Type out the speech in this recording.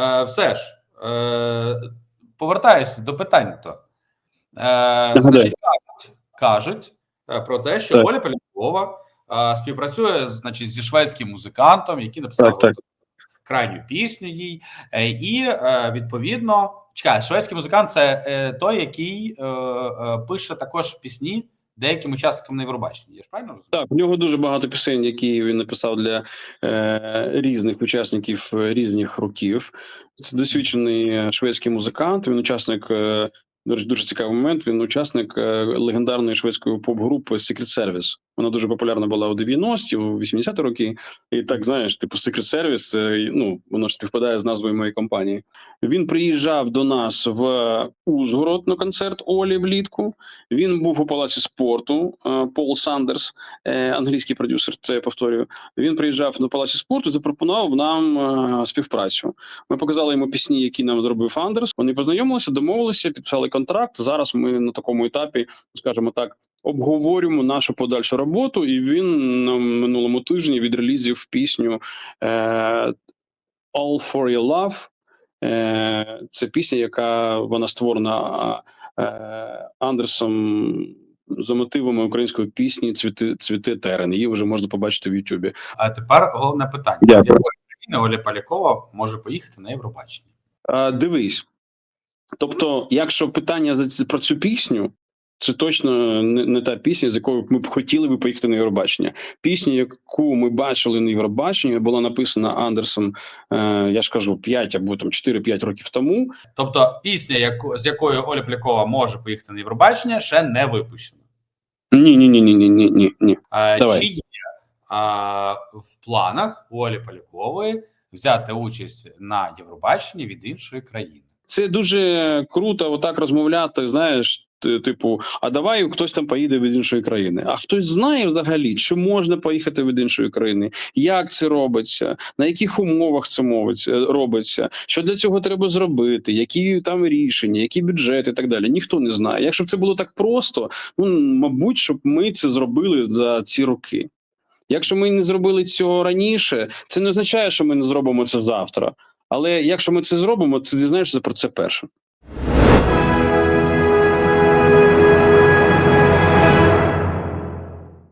Е, все ж, е, повертаюся до питань. То. Е, значить, кажуть, кажуть про те, що Так. Оля Полякова співпрацює значить, зі шведським музикантом, який написав Так, так. крайню пісню їй. І відповідно, чекай, шведський музикант це той, який пише також пісні деяким учасникам на Євробаченні. Я ж правильно розумію? Так, у нього дуже багато пісень, які він написав для е, різних учасників е, різних років. Це досвідчений е, шведський музикант. Він учасник. Е, дуже цікавий момент. Він учасник е, легендарної шведської поп-групи Secret Service. Вона дуже популярна була у 90-ті, у 80-ті роки. І так знаєш, типу Secret Service, е, ну воно ж співпадає з назвою моєї компанії. Він приїжджав до нас в Ужгород на концерт Олі влітку. Він був у палаці спорту. е, Пол Сандерс, е, англійський продюсер. Це я повторюю. Він приїжджав до палаці спорту, запропонував нам співпрацю. Ми показали йому пісні, які нам зробив Андерс. Вони познайомилися, домовилися, підписали контракт. Зараз ми на такому етапі, скажімо так, обговорюємо нашу подальшу роботу. І він на минулому тижні відрелізів пісню е, All for Your Love. Е, Це пісня, яка вона створена е, Андерсом за мотивами української пісні Цвіти цвіти терен. Її вже можна побачити в Ютубі. А тепер головне питання: Дякую. Якої країни Оля Полякова може поїхати на Євробачення? Дивись. Тобто, якщо питання про цю пісню, це точно не, не та пісня, з якою ми б хотіли би поїхати на Євробачення. Пісня, яку ми бачили на Євробаченні, була написана Андерсом, е, я ж кажу, 5 або там 4-5 років тому. Тобто, пісня, яку з якою Оля Полякова може поїхати на Євробачення, ще не випущена. Ні, ні, ні, ні, ні, ні, ні, ні. А, Давай. чи є а, в планах у Олі Полякової взяти участь на Євробаченні від іншої країни? Це дуже круто, отак розмовляти. Знаєш, типу, а давай хтось там поїде від іншої країни. А хтось знає взагалі, чи можна поїхати від іншої країни, як це робиться, на яких умовах це мовиться робиться, що для цього треба зробити, які там рішення, які бюджети і так далі. Ніхто не знає. Якщо б це було так просто, ну мабуть, щоб ми це зробили за ці роки. Якщо ми не зробили цього раніше, це не означає, що ми не зробимо це завтра. Але якщо ми це зробимо, ти дізнаєшся про це першим.